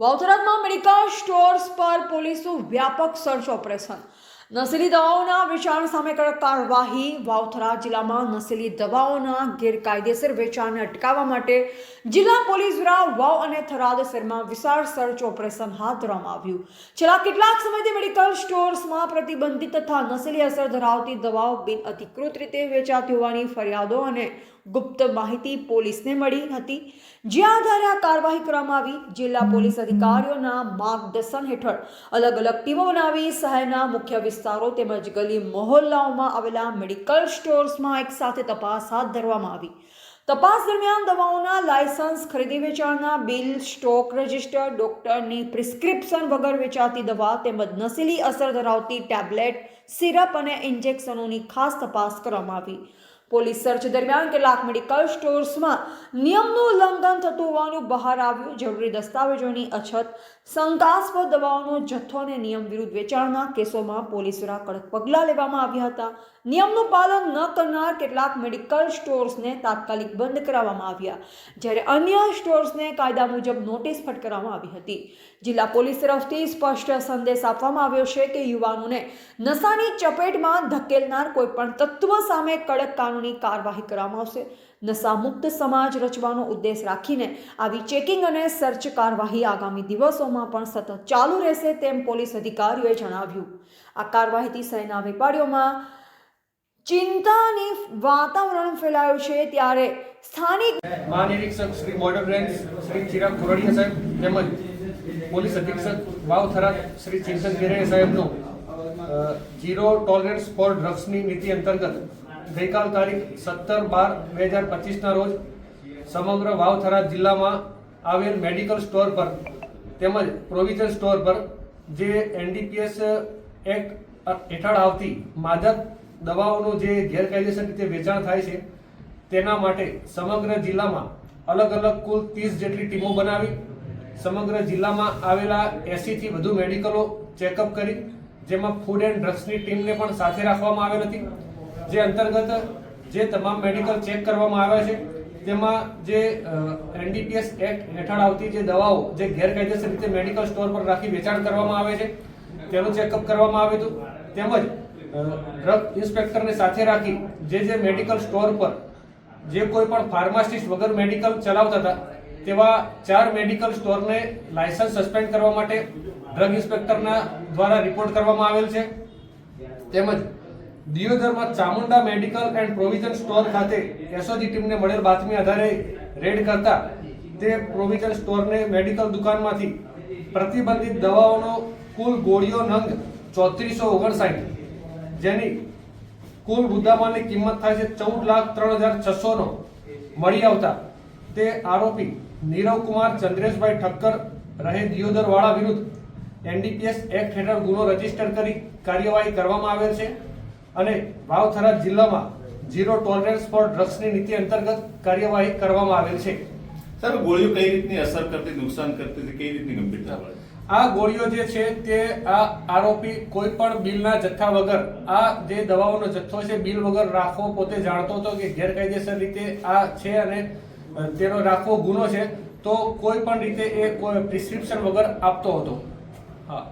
વાવથરાજમાં medical stores પર પોલીસનું વ્યાપક સર્ચ ઓપરેશન. નસીલી દવાઓના વેચાણ સામે કડક કાર્યવાહી. વાવથરા જિલ્લામાં નસીલી દવાઓના ગેરકાયદેસર વેચાણને અટકાવવા માટે જિલ્લા પોલીસ દ્વારા વાવ અને થરાદ શહેરમાં વિશાળ સર્ચ ઓપરેશન હાથ ધરવામાં આવ્યું. છેલ્લા કેટલાક સમયથી મેડિકલ સ્ટોર્સમાં પ્રતિબંધિત તથા નસીલી અસર ધરાવતી દવાઓ બિન અધિકૃત રીતે વેચાતી હોવાની ફરિયાદો અને ગુપ્ત માહિતી પોલીસને મળી હતી. જે આધારે આ કાર્યવાહી કરવામાં આવી, જિલ્લા પોલીસ અધિકારીઓના માર્ગદર્શન હેઠળ અલગ અલગ ટીમો બનાવી શહેરના મુખ્ય વિસ્તારો તેમજ ગલી મહોલ્લાઓમાં આવેલા મેડિકલ સ્ટોર્સમાં એક સાથે તપાસ હાથ ધરવામાં આવી. તપાસ દરમિયાન દવાઓના લાયસન્સ ખરીદી વેચાણના બિલ, સ્ટોક રજિસ્ટર, ડોક્ટરની પ્રિસ્ક્રિપ્શન વગર વેચાતી દવા તેમજ નશીલી અસર ધરાવતી ટેબ્લેટ, સિરપ અને ઇન્જેક્શનોની ખાસ તપાસ કરવામાં આવી. પોલીસ સર્ચ દરમિયાન કેટલાક મેડિકલ સ્ટોર્સમાં નિયમનું ઉલ્લંઘન થતું હોવાનું બહાર આવ્યું. જરૂરી દસ્તાવેજોની અછત, શંકાસ્પદ દવાઓનો જથ્થો અને નિયમ વિરુદ્ધ વેચાણના કેસોમાં પોલીસ દ્વારા કડક પગલાં લેવામાં આવ્યા હતા. નિયમનું પાલન ન કરનાર કેટલાક મેડિકલ સ્ટોર્સને તાત્કાલિક બંધ કરાવવામાં આવ્યા, જ્યારે અન્ય સ્ટોર્સને કાયદા મુજબ નોટિસ ફટકારવામાં આવી હતી. જિલ્લા પોલીસ તરફથી સ્પષ્ટ સંદેશ આપવામાં આવ્યો છે કે યુવાનોને નશાની ચપેટમાં ધકેલનાર કોઈપણ તત્વ સામે કડક કાનૂની કાર્યવાહી કરવામાં આવશે. નશામુક્ત સમાજ રચવાનો ઉદ્દેશ રાખીને આવી ચેકિંગ અને સર્ચ કાર્યવાહી આગામી દિવસોમાં પણ સતત ચાલુ રહેશે તેમ પોલીસ અધિકારીઓએ જણાવ્યું. આ કાર્યવાહીથી શહેરના વેપારીઓમાં ચિંતાની વાતાવરણ ફેલાયું છે. ત્યારે સ્થાનિક મહાનિરીક્ષક શ્રી બોર્ડર રેન્જ, શ્રી ચિરાગ કોરડિયા સાહેબ તેમજ પોલીસ અધિક્ષક વાવ શ્રી ચિંતન ગેરે સાહેબનો ઝીરો ટોલરન્સ ફોર ડ્રગ્સની નીતિ અંતર્ગત ગઈકાલ તારીખ સત્તર બાર બે હજાર પચીસના રોજ સમગ્ર વાવથરા જિલ્લામાં આવેલ મેડિકલ સ્ટોર પર તેમજ પ્રોવિઝન સ્ટોર પર જે એનડીપીએસ એક્ટ હેઠળ આવતી માદક દવાઓનું જે ગેરકાયદેસર રીતે વેચાણ થાય છે, તેના માટે સમગ્ર જિલ્લામાં અલગ અલગ કુલ ત્રીસ જેટલી ટીમો બનાવી, સમગ્ર જિલ્લામાં આવેલા એસીથી વધુ મેડિકલો ચેકઅપ કરી, જેમાં ફૂડ એન્ડ ડ્રગ્સની ટીમને પણ સાથે રાખવામાં આવેલ હતી. જે અંતર્ગત જે તમામ મેડિકલ ચેક કરવામાં આવે છે, તેમાં જે એનડીપીએસ એક્ટ હેઠળ આવતી જે દવાઓ જે ગેરકાયદેસર રીતે મેડિકલ સ્ટોર પર રાખી વેચાણ કરવામાં આવે છે, તેનું ચેકઅપ કરવામાં આવ્યું હતું. તેમજ ડ્રગ ઇન્સ્પેક્ટરને સાથે રાખી જે જે મેડિકલ સ્ટોર પર જે કોઈ પણ ફાર્માસિસ્ટ વગર મેડિકલ ચલાવતા હતા, તેવા ચાર મેડિકલ સ્ટોરને લાયસન્સ સસ્પેન્ડ કરવા માટે ડ્રગ ઇન્સ્પેક્ટરના દ્વારા રિપોર્ટ કરવામાં આવેલ છે. તેમજ દિયોદરમાં Chamunda medical and provision store ખાતે એસઓજી ટીમને મળેલ બાતમી આધારે રેડ કરતા તે પ્રોવિઝન સ્ટોરને મેડિકલ દુકાનમાંથી પ્રતિબંધિત દવાઓનો કુલ ગોળીઓ નંગ ચોત્રીસો ઓગણસાઠ જેની કુલ મુદ્દામાલની કિંમત થાય છે ચૌદ લાખ ત્રણ હજાર છસોનો મળી આવતા તે આરોપી નીરવ કુમાર, ચંદ્રેશભાઈ ઠક્કર રહે દિયોદરવાળા વિરુદ્ધ એનડીપીએસ એક્ટ હેઠળ ગુનો રજિસ્ટર કરી કાર્યવાહી કરવામાં આવેલ છે. અને વાવથરા જિલ્લામાં ઝીરો ટોલરન્સ ફોર ડ્રગ્સની નીતિ અંતર્ગત કાર્યવાહી કરવામાં આવેલ છે. સર ગોળીઓ કઈ રીતની અસર કરતી નુકસાન કરતી હતી? કઈ રીતની ગંભીરતા વાળી? આ ગોળીઓ જે છે તે આ આરોપી કોઈ પણ બિલના જથ્થા વગર આ જે દવાઓનો જથ્થો છે બિલ વગર રાખવો પોતે જાણતો હતો કે ગેરકાયદેસર રીતે આ છે અને તેનો રાખવો ગુનો છે તો કોઈ પણ રીતે એ કોઈ પ્રિસ્ક્રિપ્શન વગર આપતો હતો. હા.